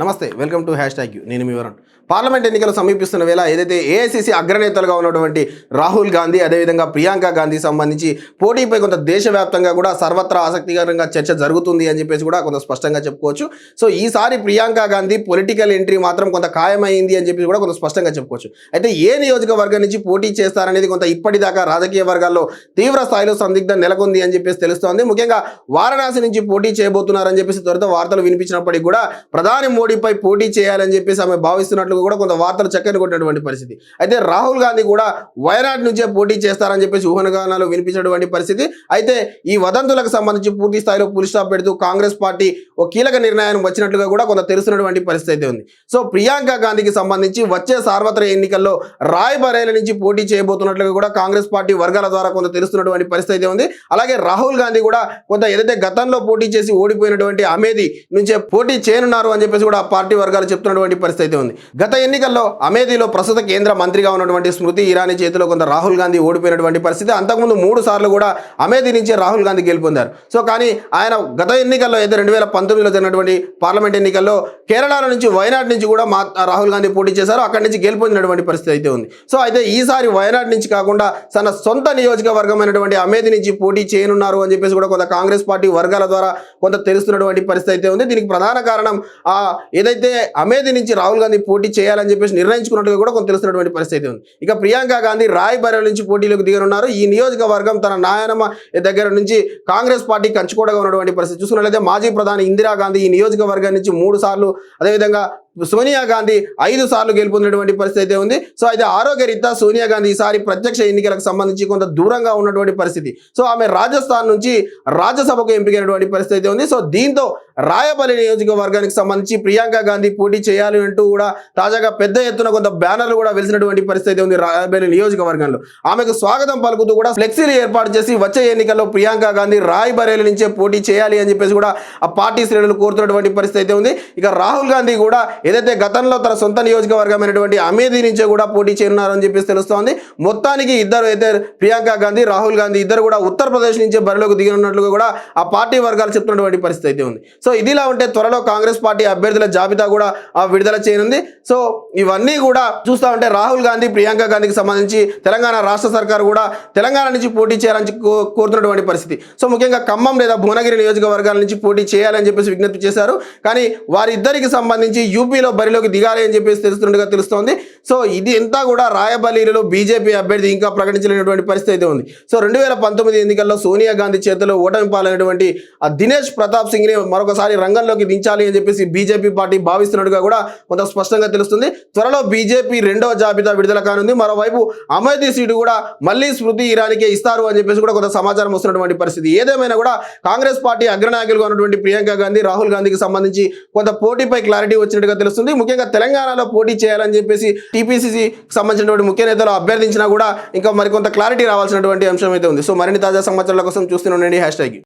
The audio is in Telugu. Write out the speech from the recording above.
నమస్తే welcome to hashtag you. నేను మీ వరుణ్. పార్లమెంట్ ఎన్నికలు సమీపిస్తున్న వేళ ఏదైతే ఏఐసీసీ అగ్రనేతలుగా ఉన్నటువంటి రాహుల్ గాంధీ అదేవిధంగా ప్రియాంక గాంధీ సంబంధించి పోటీపై కొంత దేశవ్యాప్తంగా కూడా సర్వత్రా ఆసక్తికరంగా చర్చ జరుగుతుంది అని చెప్పేసి కూడా కొంత స్పష్టంగా చెప్పుకోవచ్చు. సో ఈసారి ప్రియాంక గాంధీ పొలిటికల్ ఎంట్రీ మాత్రం కొంత ఖాయమైంది అని చెప్పి కూడా కొంత స్పష్టంగా చెప్పుకోవచ్చు. అయితే ఏ నియోజకవర్గం నుంచి పోటీ చేస్తారనేది కొంత ఇప్పటిదాకా రాజకీయ వర్గాల్లో తీవ్ర స్థాయిలో సందిగ్ధం నెలకొంది అని చెప్పేసి తెలుస్తోంది. ముఖ్యంగా వారణాసి నుంచి పోటీ చేయబోతున్నారని చెప్పేసి త్వరత వార్తలు వినిపించినప్పటికీ కూడా ప్రధాని మోడీపై పోటీ చేయాలని చెప్పేసి ఆమె భావిస్తున్నట్లు కూడా కొంత వార్తలు చక్కని కొట్టినటువంటి పరిస్థితి. అయితే రాహుల్ గాంధీ కూడా వయనాడ్ నుంచే పోటీ చేస్తారని చెప్పేసి ఊహనగానాలు వినిపించినటువంటి పరిస్థితి. అయితే ఈ వదంతులకు సంబంధించి పూర్తి స్థాయిలో పులి స్టాప్ పెడుతూ కాంగ్రెస్ పార్టీ ఒక కీలక నిర్ణయం వచ్చినట్లుగా కూడా కొంత తెలుస్తున్నటువంటి పరిస్థితి అయితే ఉంది. సో ప్రియాంక గాంధీకి సంబంధించి వచ్చే సార్వత్రిక ఎన్నికల్లో రాయ్బరేల నుంచి పోటీ చేయబోతున్నట్లుగా కూడా కాంగ్రెస్ పార్టీ వర్గాల ద్వారా కొంత తెలుస్తున్నటువంటి పరిస్థితి అయితే ఉంది. అలాగే రాహుల్ గాంధీ కూడా కొంత ఏదైతే గతంలో పోటీ చేసి ఓడిపోయినటువంటి అమేది నుంచే పోటీ చేయనున్నారు అని చెప్పేసి కూడా పార్టీ వర్గాలు చెప్తున్నటువంటి పరిస్థితి అయితే ఉంది. గత ఎన్నికల్లో అమేధిలో ప్రస్తుత కేంద్ర మంత్రిగా ఉన్నటువంటి స్మృతి ఇరానీ చేతిలో కొంత రాహుల్ గాంధీ ఓడిపోయినటువంటి పరిస్థితి. అంతకుముందు మూడు సార్లు కూడా అమేధి నుంచి రాహుల్ గాంధీ గెలుపొందారు. సో కానీ ఆయన గత ఎన్నికల్లో అయితే రెండు వేల పంతొమ్మిదిలో జరిగినటువంటి పార్లమెంట్ ఎన్నికల్లో కేరళ నుంచి వయనాడ్ నుంచి కూడా మా రాహుల్ గాంధీ పోటీ చేశారు. అక్కడి నుంచి గెలుపొందినటువంటి పరిస్థితి అయితే ఉంది. సో అయితే ఈసారి వయనాడ్ నుంచి కాకుండా తన సొంత నియోజకవర్గమైనటువంటి అమేధి నుంచి పోటీ చేయనున్నారు అని చెప్పేసి కూడా కొంత కాంగ్రెస్ పార్టీ వర్గాల ద్వారా కొంత తెలుస్తున్నటువంటి పరిస్థితి అయితే ఉంది. దీనికి ప్రధాన కారణం ఆ ఏదైతే అమేధి నుంచి రాహుల్ గాంధీ పోటీ చేయాలని చెప్పేసి నిర్ణయించుకున్నట్టుగా కూడా కొంత తెలుస్తున్నటువంటి పరిస్థితి ఉంది. ఇక ప్రియాంక గాంధీ రాయ్ బరేల్ నుంచి పోటీలోకి దిగనున్నారు. ఈ నియోజకవర్గం తన నాయనమ్మ దగ్గర నుంచి కాంగ్రెస్ పార్టీ కంచుకోడగా ఉన్నటువంటి పరిస్థితి. చూసుకున్నట్లయితే మాజీ ప్రధాని ఇందిరాగాంధీ ఈ నియోజకవర్గం నుంచి మూడు సార్లు అదేవిధంగా సోనియా గాంధీ ఐదు సార్లు గెలుపొందినటువంటి పరిస్థితి అయితే ఉంది. సో అయితే ఆరోగ్యరీత్యా సోనియా గాంధీ ఈసారి ప్రత్యక్ష ఎన్నికలకు సంబంధించి కొంత దూరంగా ఉన్నటువంటి పరిస్థితి. సో ఆమె రాజస్థాన్ నుంచి రాజ్యసభకు ఎంపికైనటువంటి పరిస్థితి అయితే ఉంది. సో దీంతో రాయపల్లి నియోజకవర్గానికి సంబంధించి ప్రియాంక గాంధీ పోటీ చేయాలి అంటూ కూడా తాజాగా పెద్ద ఎత్తున కొంత బ్యానర్లు కూడా వెలిసినటువంటి పరిస్థితి ఉంది రాయపల్లి నియోజకవర్గంలో. ఆమెకు స్వాగతం పలుకుతూ కూడా ఫ్లెక్సీలు ఏర్పాటు చేసి వచ్చే ఎన్నికల్లో ప్రియాంక గాంధీ రాయబరేలి నుంచే పోటీ చేయాలి అని చెప్పేసి కూడా ఆ పార్టీ శ్రేణులు కోరుతున్నటువంటి పరిస్థితి అయితే ఉంది. ఇక రాహుల్ గాంధీ కూడా ఏదైతే గతంలో తన సొంత నియోజకవర్గమైనటువంటి అమేధి నుంచే కూడా పోటీ చేయనున్నారని చెప్పేసి తెలుస్తోంది. మొత్తానికి ఇద్దరు అయితే ప్రియాంక గాంధీ రాహుల్ గాంధీ ఇద్దరు కూడా ఉత్తరప్రదేశ్ నుంచే బరిలోకి దిగనున్నట్లుగా కూడా ఆ పార్టీ వర్గాలు చెప్తున్నటువంటి పరిస్థితి అయితే ఉంది. సో ఇదిలా ఉంటే త్వరలో కాంగ్రెస్ పార్టీ అభ్యర్థుల జాబితా కూడా ఆ విడుదల చేయనుంది. సో ఇవన్నీ కూడా చూస్తా ఉంటే రాహుల్ గాంధీ ప్రియాంక గాంధీకి సంబంధించి తెలంగాణ రాష్ట్ర సర్కారు కూడా తెలంగాణ నుంచి పోటీ చేయాలని కోరుతున్నటువంటి పరిస్థితి. సో ముఖ్యంగా ఖమ్మం లేదా భువనగిరి నియోజకవర్గాల నుంచి పోటీ చేయాలని చెప్పేసి విజ్ఞప్తి చేశారు. కానీ వారిద్దరికి సంబంధించి యూపీలో బరిలోకి దిగాలి అని చెప్పేసి తెలుస్తున్నట్టుగా తెలుస్తోంది. సో ఇది ఇంతా కూడా రాయబలీలో బీజేపీ అభ్యర్థి ఇంకా ప్రకటించలేనటువంటి పరిస్థితి అయితే ఉంది. సో రెండు వేల పంతొమ్మిది ఎన్నికల్లో సోనియా గాంధీ చేతిలో ఓటమి పాలైనటువంటి ఆ దినేష్ ప్రతాప్ సింగ్ని మరొకసారి రంగంలోకి దించాలి అని చెప్పేసి బీజేపీ పార్టీ భావిస్తున్నట్టుగా కూడా కొంత స్పష్టంగా తెలుస్తుంది. త్వరలో బీజేపీ రెండవ జాబితా విడుదల కానుంది. మరోవైపు అమేధీ సీటు కూడా మళ్ళీ స్మృతి ఇరానీకే ఇస్తారు అని చెప్పేసి కూడా కొంత సమాచారం వస్తున్నటువంటి పరిస్థితి. ఏదేమైనా కూడా కాంగ్రెస్ పార్టీ అగ్రనాయకులుగా ఉన్నటువంటి ప్రియాంక గాంధీ రాహుల్ గాంధీకి సంబంధించి కొంత పోటీపై క్లారిటీ వచ్చినట్టుగా తెలుస్తుంది. ముఖ్యంగా తెలంగాణలో పోటీ చేయాలని చెప్పేసి టీపీసీసీకి సంబంధించినటువంటి ముఖ్య నేతలు అభ్యర్థించినా కూడా ఇంకా మరికొంత క్లారిటీ రావాల్సినటువంటి అంశం అయితే ఉంది. సో మరిన్ని తాజా సమాచారాల కోసం చూస్తూనే ఉండండి. Hash tag.